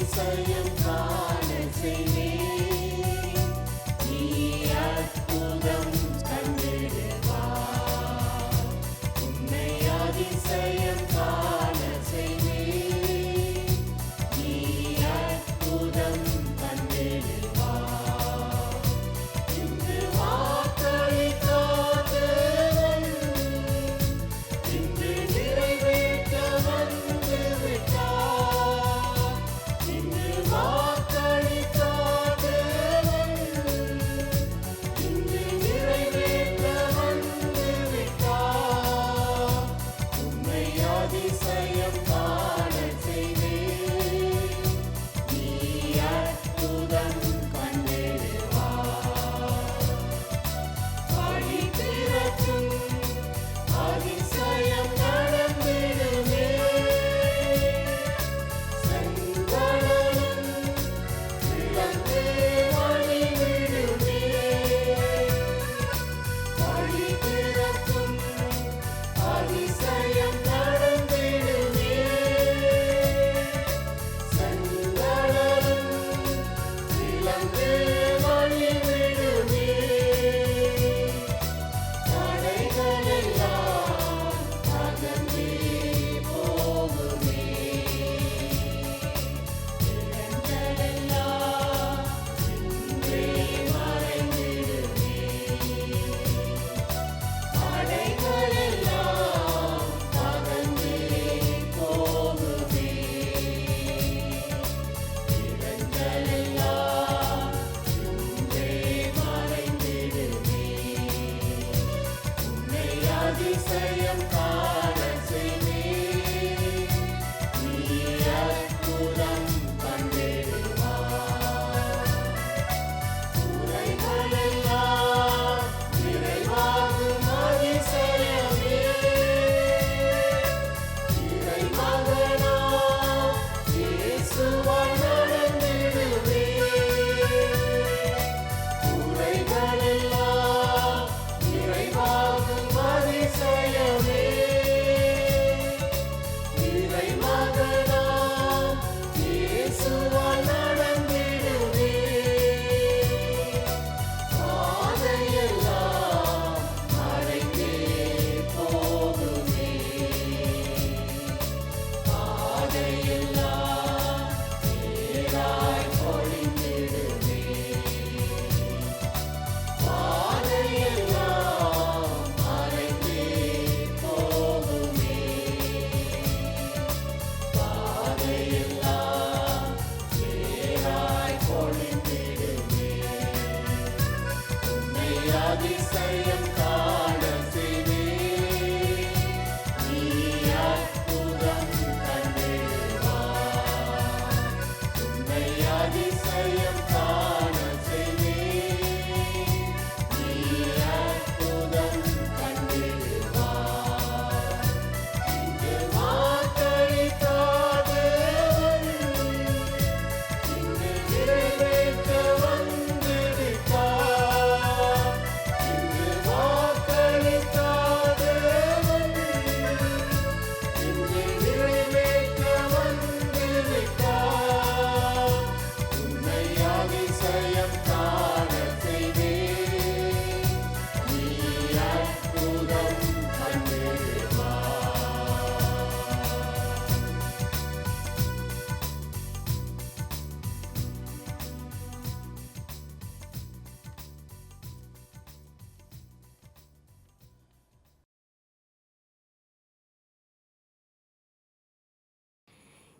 அதிசயம் காண செய்வேன்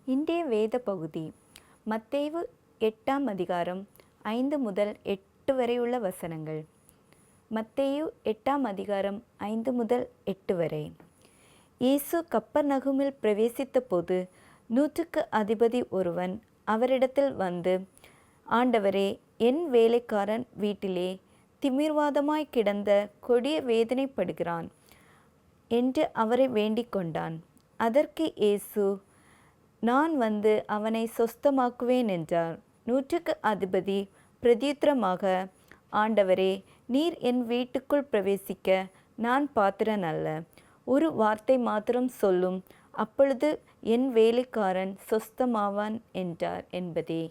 இன்றைய வேத பகுதி மத்தேவு எட்டாம் அதிகாரம் ஐந்து முதல் எட்டு வரையுள்ள வசனங்கள். மத்தேயு எட்டாம் அதிகாரம் ஐந்து முதல் எட்டு வரை. இயேசு கப்பர் நகுமில் பிரவேசித்த போது நூற்றுக்கு அதிபதி ஒருவன் அவரிடத்தில் வந்து ஆண்டவரே என் வேலைக்காரன் வீட்டிலே திமிர்வாதமாய் கிடந்த கொடிய வேதனைப்படுகிறான் என்று அவரை வேண்டிக் கொண்டான். அதற்கு இயேசு நான் வந்து அவனை சொஸ்தமாக்குவேன் என்றார். நூற்றுக்கு அதிபதி பிரதியுத்தரமாக ஆண்டவரே நீர் என் வீட்டுக்குள் பிரவேசிக்க நான் பாத்திரன் அல்ல. ஒரு வார்த்தை மாத்திரம் சொல்லும். அப்பொழுது என் வேலைக்காரன் சொஸ்தமாவான் என்றார் என்பதே.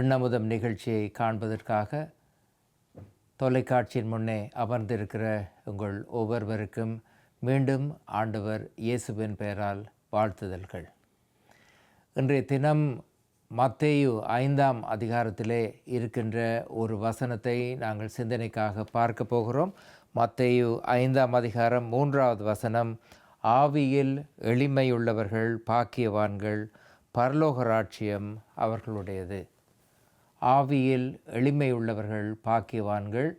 விண்ணமுதம் நிகழ்ச்சியை காண்பதற்காக தொலைக்காட்சியின் முன்னே அமர்ந்திருக்கிற உங்கள் ஒவ்வொருவருக்கும் மீண்டும் ஆண்டவர் இயேசுவின் பெயரால் வாழ்த்துதல்கள். இன்றைய தினம் மத்தேயு ஐந்தாம் அதிகாரத்திலே இருக்கின்ற ஒரு வசனத்தை நாங்கள் சிந்தனைக்காக பார்க்க போகிறோம். மத்தேயு ஐந்தாம் அதிகாரம் மூன்றாவது வசனம் ஆவியில் எளிமையுள்ளவர்கள் பாக்கியவான்கள் பரலோக ராட்சியம் அவர்களுடையது. ஆவியில் எளிமையுள்ளவர்கள் பாக்கியவான்கள்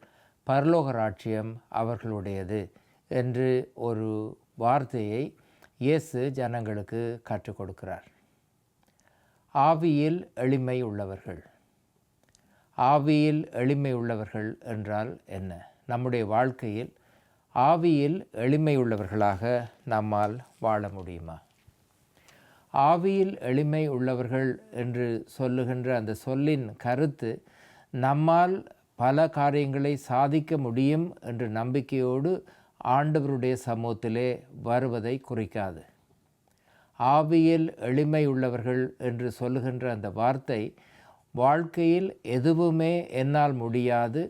பரலோக ராட்சியம் அவர்களுடையது என்று ஒரு வார்த்தையை இயேசு ஜனங்களுக்கு கற்றுக் கொடுக்கிறார். ஆவியில் எளிமை உள்ளவர்கள் ஆவியில் எளிமை உள்ளவர்கள் என்றால் என்ன? நம்முடைய வாழ்க்கையில் ஆவியில் எளிமை உள்ளவர்களாக நம்மால் வாழ முடியுமா? ஆவியில் எளிமை உள்ளவர்கள் என்று சொல்லுகின்ற அந்த சொல்லின் கருத்து நம்மால் பல காரியங்களை சாதிக்க முடியும் என்ற நம்பிக்கையோடு ஆண்டவருடைய சமூகத்திலே வருவதை குறிக்காது. ஆவியில் எளிமை உள்ளவர்கள் என்று சொல்லுகின்ற அந்த வார்த்தை வாழ்க்கையில் எதுவுமே என்னால் முடியாது.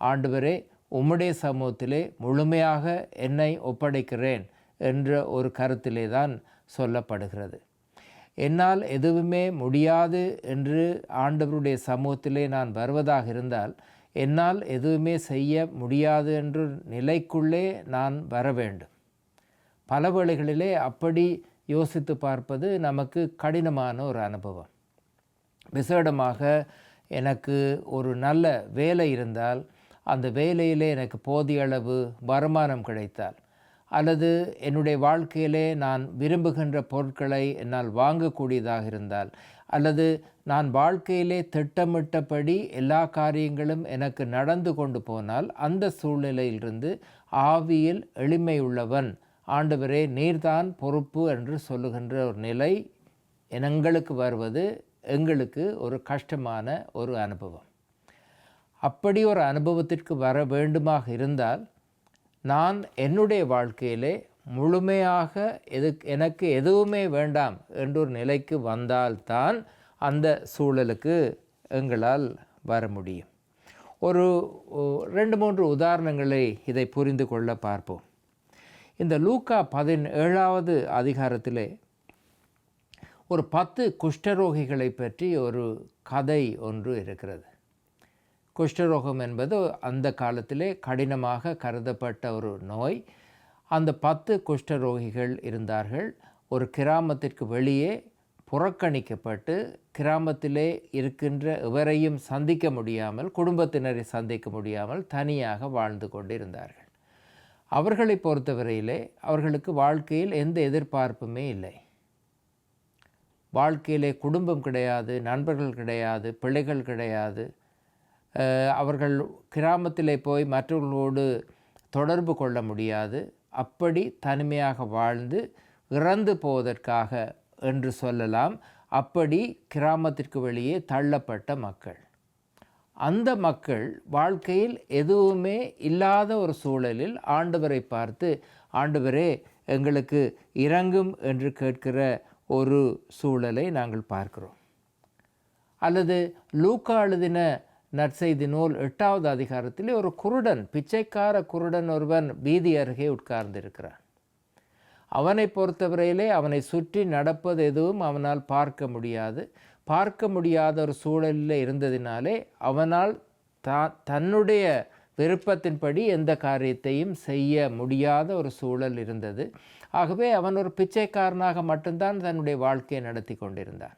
ஆண்டவரே உம்முடைய சமூகத்திலே முழுமையாக என்னை ஒப்படைக்கிறேன் என்ற ஒரு கருத்திலே தான் சொல்லப்படுகிறது. என்னால் எதுவுமே முடியாது என்று ஆண்டவருடைய சமூகத்திலே நான் வருவதாக இருந்தால் என்னால் எதுவுமே செய்ய முடியாது என்ற நிலைக்குள்ளே நான் வர வேண்டும் பல வேளைகளிலே அப்படி யோசித்து பார்ப்பது நமக்கு கடினமான ஒரு அனுபவம். விசேடமாக எனக்கு ஒரு நல்ல வேலை இருந்தால் அந்த வேலையிலே எனக்கு போதிய அளவு வருமானம் கிடைத்தால் அல்லது என்னுடைய வாழ்க்கையிலே நான் விரும்புகின்ற பொருட்களை என்னால் வாங்கக்கூடியதாக இருந்தால் அல்லது நான் வாழ்க்கையிலே திட்டமிட்டபடி எல்லா காரியங்களும் எனக்கு நடந்து கொண்டு போனால் அந்த சூழ்நிலையிலிருந்து ஆவியில் எளிமையுள்ளவன் ஆண்டவரே நீர்தான் பொறுப்பு என்று சொல்லுகின்ற ஒரு நிலை எங்களுக்கு வருவது எங்களுக்கு ஒரு கஷ்டமான ஒரு அனுபவம். அப்படி ஒரு அனுபவத்திற்கு வர வேண்டுமாக இருந்தால் நான் என்னுடைய வாழ்க்கையிலே முழுமையாக எது எனக்கு எதுவுமே வேண்டாம் என்றொரு நிலைக்கு வந்தால்தான் அந்த சூழலுக்கு எங்களால் வர முடியும். ஒரு ரெண்டு மூன்று உதாரணங்களை இதை புரிந்து கொள்ள பார்ப்போம். இந்த லூக்கா பதினேழாவது அதிகாரத்திலே ஒரு பத்து குஷ்டரோகிகளை பற்றி ஒரு கதை ஒன்று இருக்கிறது. குஷ்டரோகம் என்பது அந்த காலத்திலே கடினமாக கருதப்பட்ட ஒரு நோய். அந்த பத்து குஷ்டரோகிகள் இருந்தார்கள். ஒரு கிராமத்திற்கு வெளியே புறக்கணிக்கப்பட்டு கிராமத்திலே இருக்கின்ற எவரையும் சந்திக்க முடியாமல் குடும்பத்தினரை சந்திக்க முடியாமல் தனியாக வாழ்ந்து கொண்டிருந்தார்கள். அவர்களை பொறுத்தவரையிலே அவர்களுக்கு வாழ்க்கையில் எந்த எதிர்பார்ப்புமே இல்லை. வாழ்க்கையிலே குடும்பம் கிடையாது நண்பர்கள் கிடையாது பிள்ளைகள் கிடையாது. அவர்கள் கிராமத்திலே போய் மற்றவர்களோடு தொடர்பு கொள்ள முடியாது. அப்படி தனிமையாக வாழ்ந்து இறந்து போவதற்காக என்று சொல்லலாம். அப்படி கிராமத்திற்கு வெளியே தள்ளப்பட்ட மக்கள். அந்த மக்கள் வாழ்க்கையில் எதுவுமே இல்லாத ஒரு சூழலில் ஆண்டவரை பார்த்து ஆண்டவரே எங்களுக்கு இறங்கும் என்று கேட்கிற ஒரு சூழலை நாங்கள் பார்க்கிறோம். அல்லது லூக்கா எழுதின நற்செய்தி நூல் எட்டாவது அதிகாரத்திலே ஒரு குருடன் பிச்சைக்கார குருடன் ஒருவன் வீதி அருகே உட்கார்ந்திருக்கிறான். அவனை பொறுத்தவரையிலே அவனை சுற்றி நடப்பது எதுவும் அவனால் பார்க்க முடியாது. பார்க்க முடியாத ஒரு சூழலில் இருந்ததினாலே அவனால் தா தன்னுடைய விருப்பத்தின்படி எந்த காரியத்தையும் செய்ய முடியாத ஒரு சூழல் இருந்தது. ஆகவே அவன் ஒரு பிச்சைக்காரனாக மட்டும்தான் தன்னுடைய வாழ்க்கையை நடத்தி கொண்டிருந்தான்.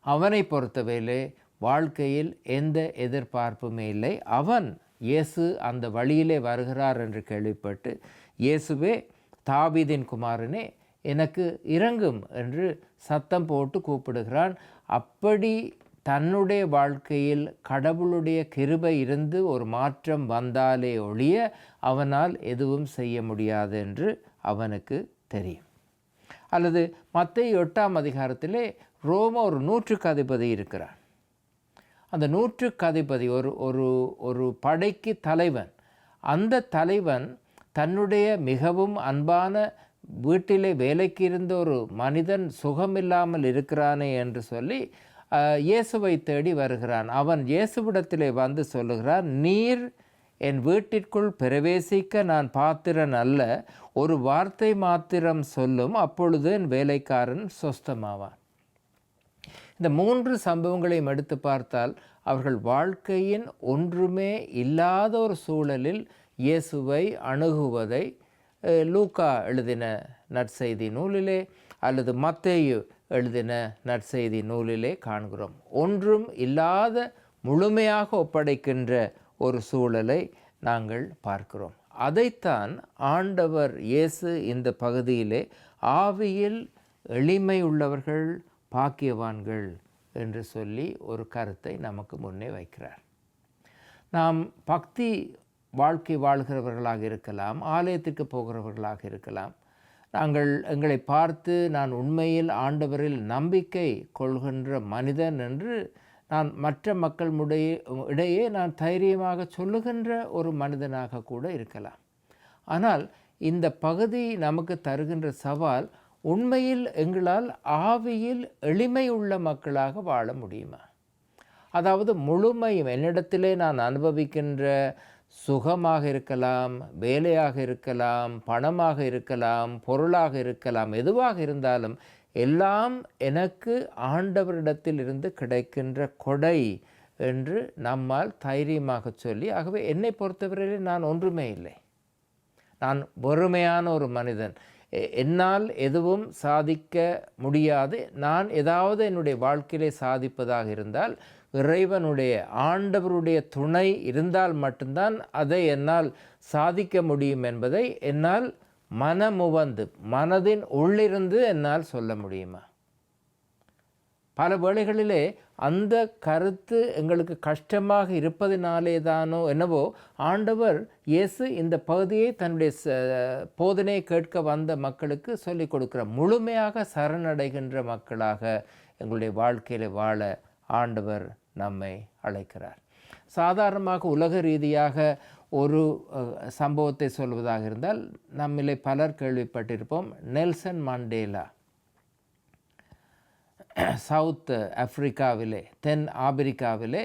அவனை பொறுத்தவரையிலே வாழ்க்கையில் எந்த எதிர்பார்ப்புமே இல்லை. அவன் இயேசு அந்த வழியிலே வருகிறார் என்று கேள்விப்பட்டு இயேசுவே தாபீதின் குமாரனே எனக்கு இறங்கும் என்று சத்தம் போட்டு கூப்பிடுகிறான். அப்படி தன்னுடைய வாழ்க்கையில் கடவுளுடைய கிருபை இருந்து ஒரு மாற்றம் வந்தாலே ஒழிய அவனால் எதுவும் செய்ய முடியாது என்று அவனுக்கு தெரியும். அல்லது மற்ற எட்டாம் அதிகாரத்திலே ரோம ஒரு நூற்றுக்கு அதிபதி இருக்கிறான். அந்த நூற்றுக்கு அதிபதி ஒரு ஒரு ஒரு படைக்கு தலைவன். அந்த தலைவன் தன்னுடைய மிகவும் அன்பான வீட்டிலே வேலைக்கு இருந்த ஒரு மனிதன் சுகமில்லாமல் இருக்கிறானே என்று சொல்லி இயேசுவை தேடி வருகிறான். அவன் இயேசுவிடத்திலே வந்து சொல்லுகிறான் நீர் என் வீட்டிற்குள் பிரவேசிக்க நான் பாத்திரன் அல்ல ஒரு வார்த்தை மாத்திரம் சொல்லும் அப்பொழுது என் வேலைக்காரன் சொஸ்தமாவான். இந்த மூன்று சம்பவங்களையும் எடுத்து பார்த்தால் அவர்கள் வாழ்க்கையின் ஒன்றுமே இல்லாத ஒரு சூழலில் இயேசுவை அணுகுவதை லூக்கா எழுதின நற்செய்தி நூலிலே அல்லது மத்தேயு எழுதின நற்செய்தி நூலிலே காண்கிறோம். ஒன்றும் இல்லாத முழுமையாக ஒப்படைக்கின்ற ஒரு சூழலை நாங்கள் பார்க்கிறோம். அதைத்தான் ஆண்டவர் இயேசு இந்த பகுதியிலே ஆவியில் எளிமை உள்ளவர்கள் பாக்கியவான்கள் என்று சொல்லி ஒரு கருத்தை நமக்கு முன்னே வைக்கிறார். நாம் பக்தி வாழ்க்கை வாழ்கிறவர்களாக இருக்கலாம் ஆலயத்திற்கு போகிறவர்களாக இருக்கலாம். நாங்கள் எங்களை பார்த்து நான் உண்மையில் ஆண்டவரில் நம்பிக்கை கொள்கின்ற மனிதன் என்று நான் மற்ற மக்கள் முடைய இடையே நான் தைரியமாக சொல்லுகின்ற ஒரு மனிதனாக கூட இருக்கலாம். ஆனால் இந்த பகுதி நமக்கு தருகின்ற சவால் உண்மையில் எங்களால் ஆவியில் எளிமை உள்ள மக்களாக வாழ முடியுமா? அதாவது முழுமையும் என்னிடத்திலே நான் அனுபவிக்கின்ற சுகமாக இருக்கலாம் வேலையாக இருக்கலாம் பணமாக இருக்கலாம் பொருளாக இருக்கலாம் எதுவாக இருந்தாலும் எல்லாம் எனக்கு ஆண்டவரிடத்தில் இருந்து கிடைக்கின்ற கொடை என்று நம்மால் தைரியமாக சொல்லி ஆகவே என்னை பொறுத்தவரையில் நான் ஒன்றுமே இல்லை. நான் பொறுமையான ஒரு மனிதன். என்னால் எதுவும் சாதிக்க முடியாது. நான் ஏதாவது என்னுடைய வாழ்க்கையிலே சாதிப்பதாக இருந்தால் இறைவனுடைய ஆண்டவருடைய துணை இருந்தால் மட்டும்தான் அதை என்னால் சாதிக்க முடியும் என்பதை என்னால் மனமுவந்து மனதின் உள்ளிருந்து என்னால் சொல்ல முடியுமா? பல வேளைகளிலே அந்த கருத்து எங்களுக்கு கஷ்டமாக இருப்பதினாலே தானோ என்னவோ ஆண்டவர் இயேசு இந்த பகுதியை தன்னுடைய ச- போதனையை கேட்க வந்த மக்களுக்கு சொல்லிக் கொடுக்கிற முழுமையாக சரணடைகின்ற மக்களாக எங்களுடைய வாழ்க்கையில் வாழ ஆண்டவர் நம்மை அழைக்கிறார். சாதாரணமாக உலக ரீதியாக ஒரு சம்பவத்தை சொல்வதாக இருந்தால் நம்மிலே பலர் கேள்விப்பட்டிருப்போம் நெல்சன் மண்டேலா. சவுத் ஆஃப்ரிக்காவிலே தென் ஆப்பிரிக்காவிலே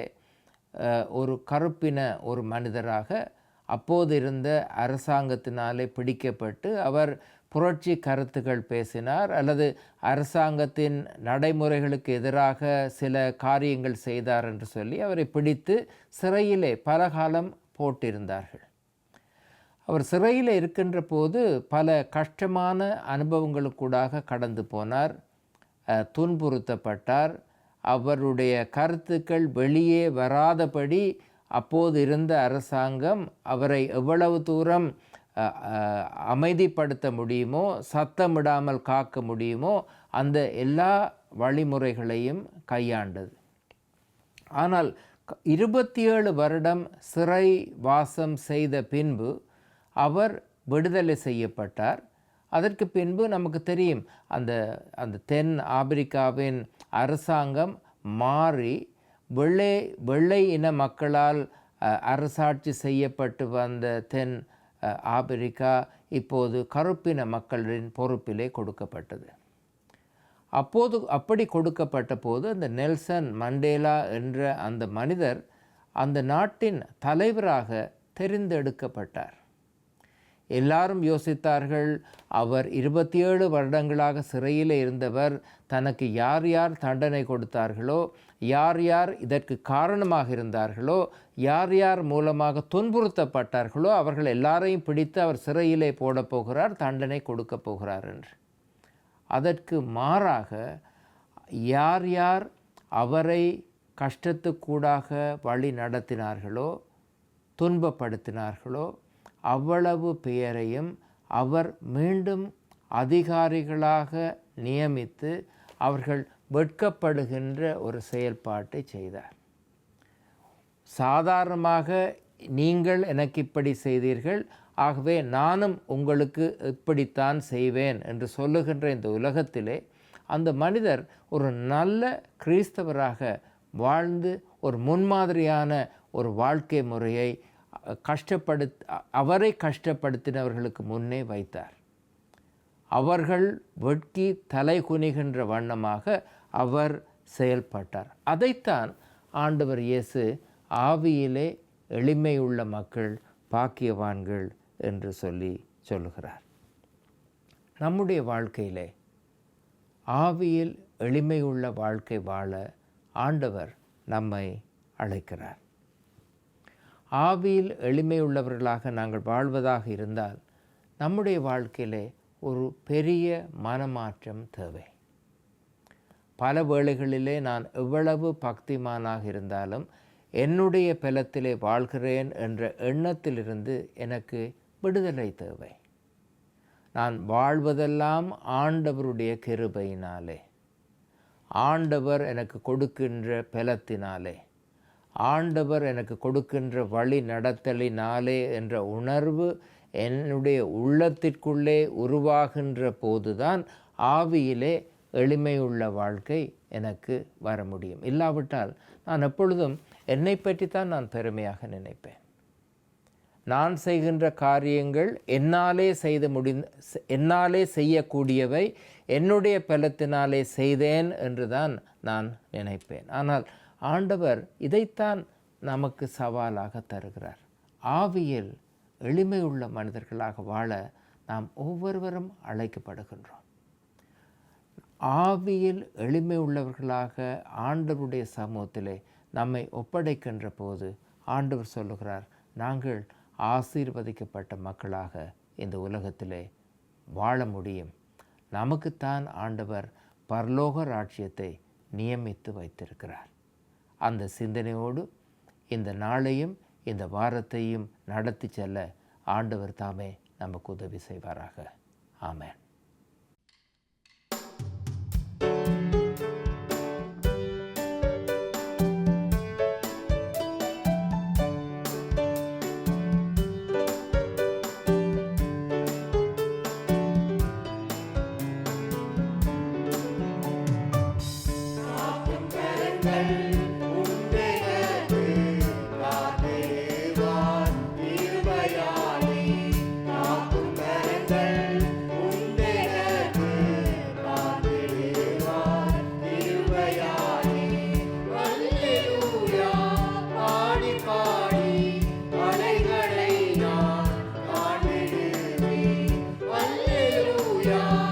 ஒரு கருப்பின ஒரு மனிதராக அப்போது இருந்த அரசாங்கத்தினாலே பிடிக்கப்பட்டு அவர் புரட்சி கருத்துக்கள் பேசினார். அல்லது அரசாங்கத்தின் நடைமுறைகளுக்கு எதிராக சில காரியங்கள் செய்தார் என்று சொல்லி அவரை பிடித்து சிறையிலே பல காலம் போட்டிருந்தார்கள். அவர் சிறையில் இருக்கின்ற போது பல கஷ்டமான அனுபவங்களுக்கூடாக கடந்து போனார். துன்புறுத்தப்பட்டார். அவருடைய கருத்துக்கள் வெளியே வராதபடி அப்போது இருந்த அரசாங்கம் அவரை எவ்வளவு தூரம் அமைதிப்படுத்த முடியுமோ சத்தமிடாமல் காக்க முடியுமோ அந்த எல்லா வழிமுறைகளையும் கையாண்டது. ஆனால் இருபத்தி ஏழு வருடம் சிறை வாசம் செய்த பின்பு அவர் விடுதலை செய்யப்பட்டார். அதற்கு பின்பு நமக்கு தெரியும் அந்த அந்த தென் ஆப்பிரிக்காவின் அரசாங்கம் மாறி வெள்ளை வெள்ளை இன மக்களால் அரசாட்சி செய்யப்பட்டு வந்த தென் ஆப்பிரிக்கா இப்போது கருப்பின மக்களின் பொறுப்பிலே கொடுக்கப்பட்டது. அப்போது அப்படி கொடுக்கப்பட்ட போது அந்த நெல்சன் மண்டேலா என்ற அந்த மனிதர் அந்த நாட்டின் தலைவராக தெரிந்தெடுக்கப்பட்டார். எல்லாரும் யோசித்தார்கள் அவர் இருபத்தி ஏழு வருடங்களாக சிறையில் இருந்தவர் தனக்கு யார் யார் தண்டனை கொடுத்தார்களோ யார் யார் இதற்கு காரணமாக இருந்தார்களோ யார் யார் மூலமாக துன்புறுத்தப்பட்டார்களோ அவர்கள் எல்லாரையும் பிடித்து அவர் சிறையிலே போடப் போகிறார் தண்டனை கொடுக்கப் போகிறார் என்று. அதற்கு மாறாக யார் யார் அவரை கஷ்டத்துக்கூடாக வழி நடத்தினார்களோ துன்பப்படுத்தினார்களோ அவ்வளவு பெயரையும் அவர் மீண்டும் அதிகாரிகளாக நியமித்து அவர்கள் வெட்கப்படுகின்ற ஒரு செயல்பாட்டை செய்தார். சாதாரணமாக நீங்கள் எனக்கு இப்படி செய்தீர்கள் ஆகவே நானும் உங்களுக்கு இப்படித்தான் செய்வேன் என்று சொல்லுகின்ற இந்த உலகத்திலே அந்த மனிதர் ஒரு நல்ல கிறிஸ்தவராக வாழ்ந்து ஒரு முன்மாதிரியான ஒரு வாழ்க்கை முறையை கஷ்டப்படுத் அவரை கஷ்டப்படுத்தினவர்களுக்கு முன்னே வைத்தார். அவர்கள் வெட்கி தலை குனிகின்ற வண்ணமாக அவர் செயல்பட்டார். அதைத்தான் ஆண்டவர் இயேசு ஆவியிலே எளிமையுள்ள மக்கள் பாக்கியவான்கள் என்று சொல்லி சொல்லுகிறார். நம்முடைய வாழ்க்கையிலே ஆவியில் எளிமையுள்ள வாழ்க்கை வாழ ஆண்டவர் நம்மை அழைக்கிறார். ஆவியில் எளிமையுள்ளவர்களாக நாங்கள் வாழ்வதாக இருந்தால் நம்முடைய வாழ்க்கையிலே ஒரு பெரிய மனமாற்றம் தேவை. பல வேளைகளிலே நான் எவ்வளவு பக்திமானாக இருந்தாலும் என்னுடைய பலத்திலே வாழ்கிறேன் என்ற எண்ணத்திலிருந்து எனக்கு விடுதலை தேவை. நான் வாழ்வதெல்லாம் ஆண்டவருடைய கிருபையினாலே ஆண்டவர் எனக்கு கொடுக்கின்ற பலத்தினாலே ஆண்டவர் எனக்கு கொடுக்கின்ற வழி நடத்தலினாலே என்ற உணர்வு என்னுடைய உள்ளத்திற்குள்ளே உருவாகின்ற போதுதான் ஆவியிலே எளிமையுள்ள வாழ்க்கை எனக்கு வர முடியும். இல்லாவிட்டால் நான் எப்பொழுதும் என்னை பற்றித்தான் நான் பெருமையாக நினைப்பேன். நான் செய்கின்ற காரியங்கள் என்னாலே செய்து முடி என்னாலே செய்யக்கூடியவை என்னுடைய பலத்தினாலே செய்தேன் என்று தான் நான் நினைப்பேன். ஆனால் ஆண்டவர் இதைத்தான் நமக்கு சவாலாக தருகிறார். ஆவியில் எளிமையுள்ள மனிதர்களாக வாழ நாம் ஒவ்வொருவரும் அழைக்கப்படுகின்றோம். ஆவியில் எளிமை உள்ளவர்களாக ஆண்டவருடைய சமூகத்திலே நம்மை ஒப்படைக்கின்ற போது ஆண்டவர் சொல்லுகிறார் நாங்கள் ஆசீர்வதிக்கப்பட்ட மக்களாக இந்த உலகத்திலே வாழ முடியும். நமக்குத்தான் ஆண்டவர் பரலோக ராஜ்யத்தை நியமித்து வைத்திருக்கிறார். அந்த சிந்தனையோடு இந்த நாளையும் இந்த வாரத்தையும் நடத்தி செல்ல ஆண்டவர் தாமே நமக்கு உதவி செய்வாராக. ஆமேன். Hallelujah.